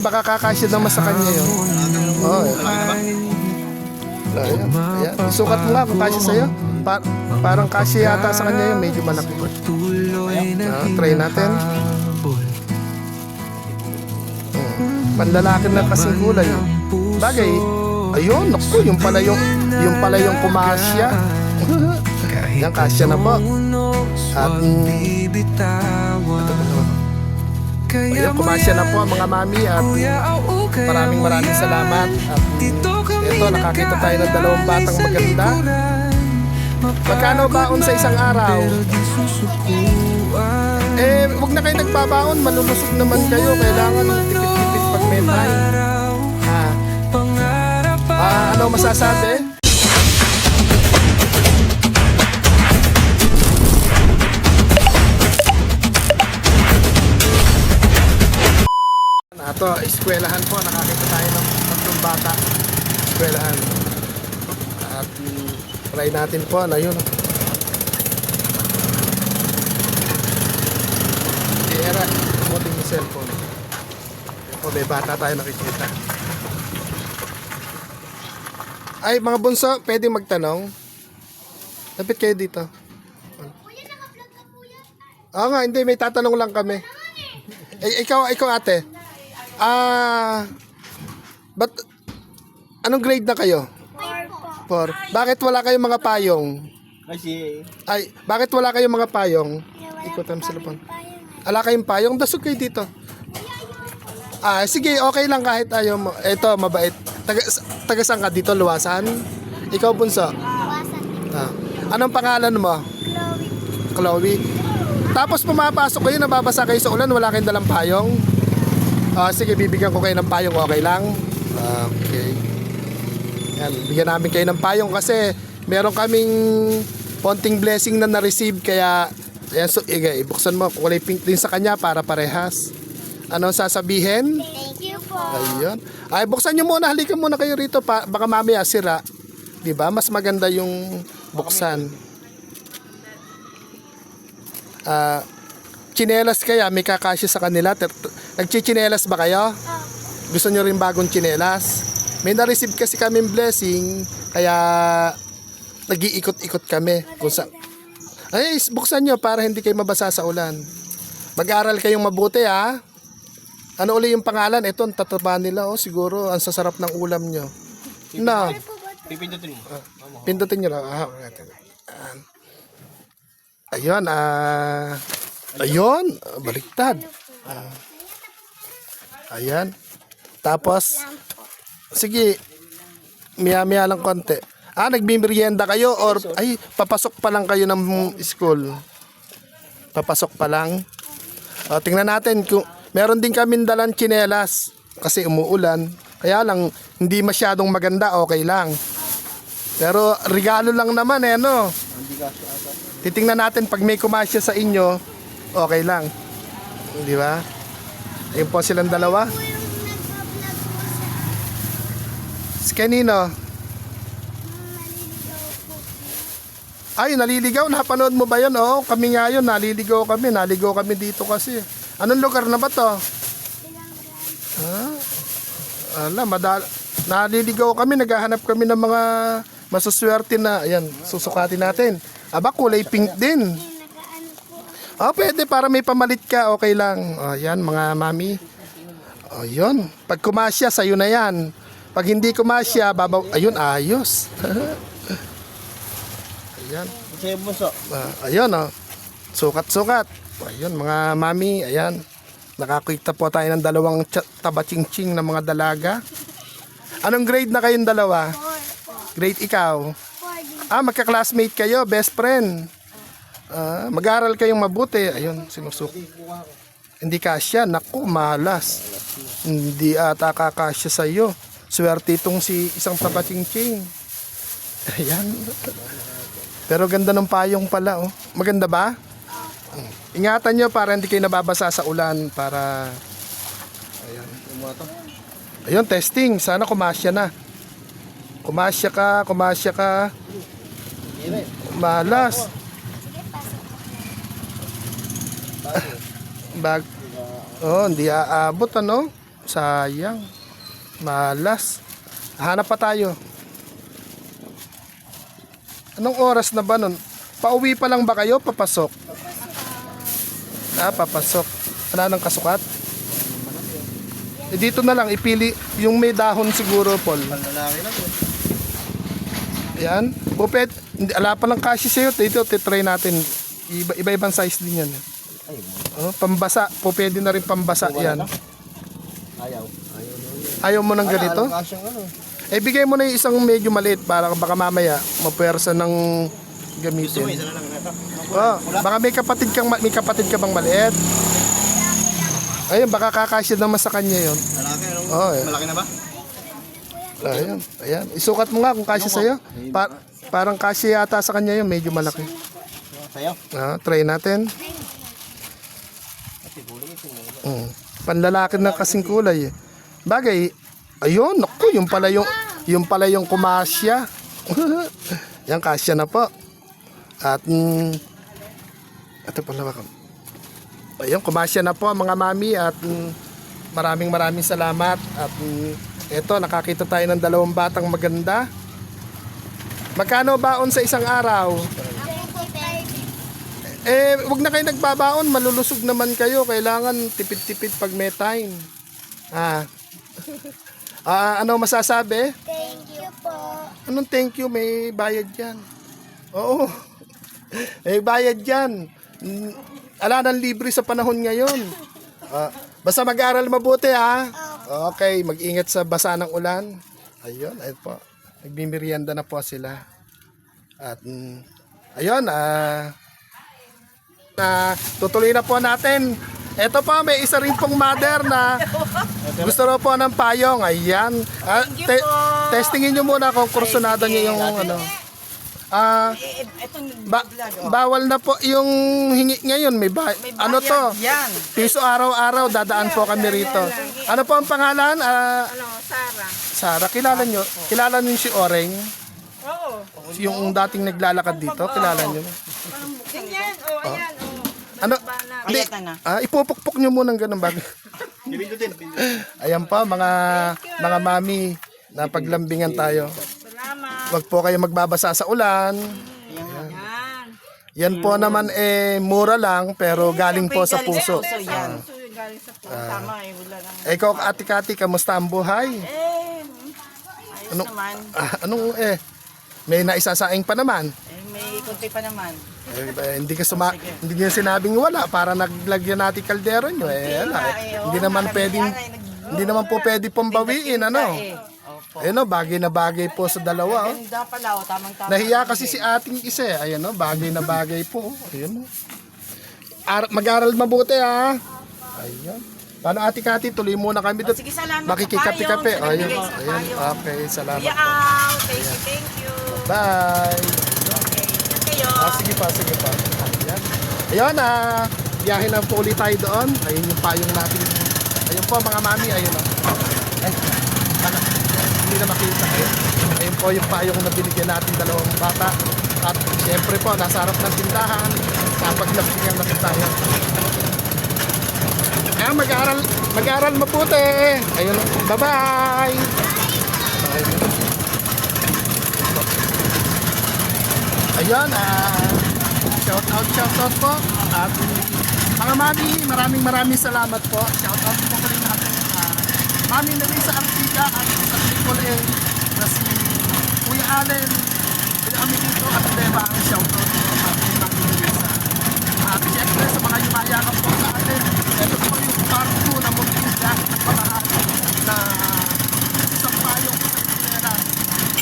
Baka kakasya naman sa kanya yun. Oo. Oh, ayan. ayan. Isukat mo nga kung kasya sa'yo. Pa- parang kasya yata sa kanya yun. Medyo malaki. Ah, try natin. Hmm. Panlalaki na kasi kulay. Bagay. Ayun, naku, yung pala yung, yung pala yung kumasya. Yan, kasya na po. At, mm, Ayun, kumasya na po ang mga mami at maraming maraming salamat. At ito, nakakita tayo ng dalawang batang maganda. Magkano baon sa isang araw? Eh, huwag na kayo nagbabaon. Malulusog naman kayo. Kailangan tipid-tipid pag may time. Ah, ah, ano masasabi? Ito, eskwelahan po. Nakakita tayo ng tatlong bata. Eskwelahan. At mm, try natin po. Ano yun? Di era, buting yung cellphone. O, may bata tayo nakikita. Ay, mga bunso, pwede magtanong? Lapit kayo dito. Oo nga, hindi, may tatanong lang kami. Eh, ikaw, ikaw ate. Ah, but anong grade na kayo? Four. Bakit wala kayong mga payong? Kasi, Ay, bakit wala kayong mga payong? Ikutan mo sa lapon. Ala kayong payong? Dasog kayo dito. Ah, sige, okay lang kahit ayaw mo. Ito, mabait. Taga, taga saan ka dito? Luwasan? Ikaw, bunso? Ah. Anong pangalan mo? Chloe. Tapos pumapasok kayo, nababasa kayo sa ulan, wala kayong dalang payong? Ah, sige, bibigyan ko kayo ng payong, okay lang? Ah, Okay. Yan, bigyan namin kayo ng payong kasi meron kaming konting blessing na na-receive kaya yan, so, igay, ibuksan mo, kulay pink din sa kanya para parehas. Ano sasabihin? Thank you po. Ayun. Ay, buksan nyo muna. Halika muna kayo rito. Pa, baka mamaya sira. Di ba? Mas maganda yung buksan. Ah, chinelas kaya, may kakasya sa kanila. Nagchichinelas ba kayo? Gusto nyo rin bagong chinelas? May na-receive kasi kaming blessing, kaya nag-iikot-ikot kami. Kung sa... Ay, buksan nyo para hindi kayo mabasa sa ulan. Mag-aral kayong mabuti ha. Ano uli yung pangalan? Ito, ang tataba nila. Oh, siguro, ang sasarap ng ulam nyo. Na, pipindutin mo. pindutin nyo lang. Ah, okay. Ah. Ayun, ah... ayun, ah, baliktad. Ah. Ayan. Tapos, sige, miya-miya lang konti. Ah, nagbimerienda kayo or, ay, papasok pa lang kayo ng school. Papasok pa lang. O, tingnan natin kung meron din kami dalang tsinelas kasi umuulan. Kaya lang hindi masyadong maganda, okay lang. Pero regalo lang naman eh no. Titingnan natin pag may kumasya sa inyo, okay lang. Di ba? Ayun po silang dalawa. Si kanino? Ay, naliligaw. Napanood mo ba yun? Oo, kami nga yun. Naliligaw kami. Naligaw kami dito kasi. Anong lugar na ba to? Ah, ala, madal naliligaw kami. Naghahanap kami ng mga masuswerte na. Ayan, susukatin natin. Aba, kulay pink din. Oh, pwede para may pamalit ka, okay lang. Oh, yan, mga mami. Oh, yun. Pag kumasya, sa'yo na yan. Pag hindi kumasya, babaw... Ayun, ayos. Ayan. Kasi bunso. Ah, ayun, oh. Sukat-sukat. Ayun, mga mami, ayan. Nakakita po tayo ng dalawang ch- taba-ching-ching na mga dalaga. Anong grade na kayong dalawa? Grade ikaw? Ah, magka-classmate kayo, best friend. Ah, mag-aral kayong mabuti. Ayun, sinusuk. Hindi kasya. Naku, malas. Hindi ata kakasya sa'yo. Swerte itong si isang taba-ching-ching. Ayan. Pero ganda ng payong pala, oh. Maganda ba? Ingatan nyo para hindi kayo nababasa sa ulan para Ayun, testing. Sana kumasya na. Kumasya ka, kumasya ka. Malas. Bag. Oh, hindi aabot ano? Sayang. Malas. Hanap pa tayo. Anong oras na ba nun? Pauwi pa lang ba kayo? Papasok? Ah, papasok. Wala nang kasukat? Eh, dito na lang, ipili yung may dahon siguro, Paul. Panlalaki na po. Yan. Pupet, ala pa lang kasi sa'yo. Dito, titry natin. Iba, iba-ibang size din yan. Ay, Oh, pambasa. Po, pwede na rin pambasa yan. ayaw. Ayaw mo ng ganito? alam ka siyang ano. Eh, bigay mo na yung isang medyo maliit para baka mamaya mapwersa ng Gusto mo, gamitin. isa na lang. Oh, baka may kapatid kang ma- may kapatid ka bang maliit? Ayun, baka kakasya naman sa kanya yon. Lalaki, anong Oo, eh. malaki na ba? Ayun, ayan. Isukat mo nga kung kasya sa'yo. Pa- parang kasya yata sa kanya yun, medyo malaki. Sayo. Ah, try natin. At ibulong ito. Mm. Panlalaki na kasing kulay eh. Bagay, ayun, naku, yung pala yung, yung pala yung kumasya. Yan, kasya na po. At, mm, ito pala ba Ayun, kumasya na po mga mami at mm, maraming maraming salamat. At mm, ito, nakakita tayo ng dalawang batang maganda. Magkano baon sa isang araw? Eh, wag na kayo nagbabaon, malulusog naman kayo. Kailangan tipid-tipid pag may time. Ah. ah, ano masasabi? Thank you po. Anong thank you? May bayad yan. Oo. May bayad yan. Mm, Ala nang libre sa panahon ngayon. Ah, basta mag-aral mabuti ha. Okay, mag-ingat sa basa ng ulan. Ayun, ayun po. Nagmimerienda na po sila. At mm, ayun, ah na tutuloy na po natin. Ito pa, may isa rin pong mother na gusto raw po ng payong. Ayan. Ah, te- testingin nyo muna kung kursunada nyo yung ano. Ah, ba- oh. bawal na po yung hingi ngayon. May, ba- ano to? Yan. Piso araw-araw, dadaan po kami rito. Ano po ang pangalan? Ah, Ano, Sara? Sara, kilala nyo? Kilala nyo si Oreng? Oo. Yung dating naglalakad dito, kilala nyo? Oh. Ano? Na. Ah, ipupukpok nyo muna ng ganun bago. Ayan pa, mga mga mami, na paglambingan tayo. Salamat. Huwag po kayo magbabasa sa ulan. Yan. Yan po naman eh mura lang pero galing po sa puso. Yung galing sa puso. Tama eh, wala nang... Eh, Ikaw, Ate Kati, kamusta ang buhay? Eh, ayos Ano? naman. Ah, anong eh? May naisasaing pa naman. Eh, may kunti pa naman. Eh, eh, hindi ka suma hindi niya sinabing wala para naglagyan natin kaldero nyo eh. Wala, eh. eh, Hindi oo, naman pwedeng ay nag- hindi naman po pwede pong bawiin ano. Eh, opo. Ayun no, bagay na bagay po sa dalawa. Oh. Ganda pala, oh, tamang-tama. Nahiya kasi si ating isa eh. Ayan no, bagay na bagay po. Ayun no. Ar- mag-aral mabuti ha. Ayun. Paano ate Kati, tuloy muna kami doon. Sige, salamat Makikikape-kape. sa payong, sa Ayun. nagbigay sa Ayun. payong. Okay, salamat. Yeah, thank you, thank you. Bye. Kayo. Ah, sige pa, sige pa. Ayan. Ayun, ah, biyahe na po ulit tayo doon. Ayun yung payong natin. Ayun po mga mami, ayun o. Ay, ano, hindi na makita kayo. Ayun po yung payong na binigyan natin dalawang bata. At siyempre po, nasa harap ng tindahan. Kapag nabigyan na po tayo. Ayan, mag-aaral, mag-aaral mabuti. Ayun, bye-bye. Ayun. Ayun, ah, shout out, shout out po. At mga mami, maraming maraming salamat po. Shout out po rin natin. Uh, mami Melissa Artiga at sa Triple A na si Kuya Allen. Kami dito at Beba ang shout out po. Mami Mami Melissa. At syempre sa mga yumayakap po sa atin. Ito po yung part 2 na munting biyahe ng pamahal na isang payong sa pera.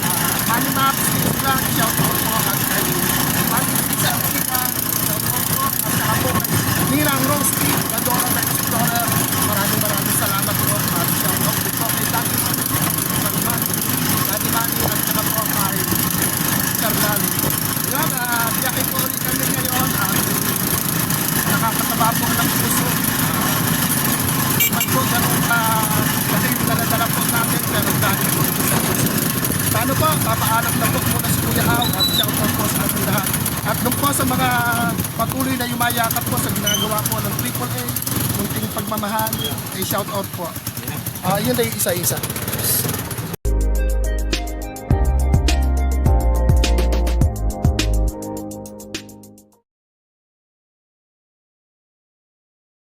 Uh, Mani Maps, Vlog, shout out po at kay Mani Pizza Artiga, shout out po at saka po kay Ninang Roasty, Gadora na Explorer. Maraming maraming salamat po at shout out din po kay Daddy Mani, Salman, Daddy Mani at saka po kay Charlan. Yan, uh, biyahe po ulit kami ngayon at nakakataba po ng puso. Man po ganun ka kasi daladala po natin pero dahil po ito sa puso. Paano po? Papaalam na po muna si Kuya Au at shout out po sa ating lahat. At doon po sa mga patuloy na yumayakap po sa ginagawa po ng AAA, munting pagmamahal, ay shout out po. Ah, yun tayo isa-isa.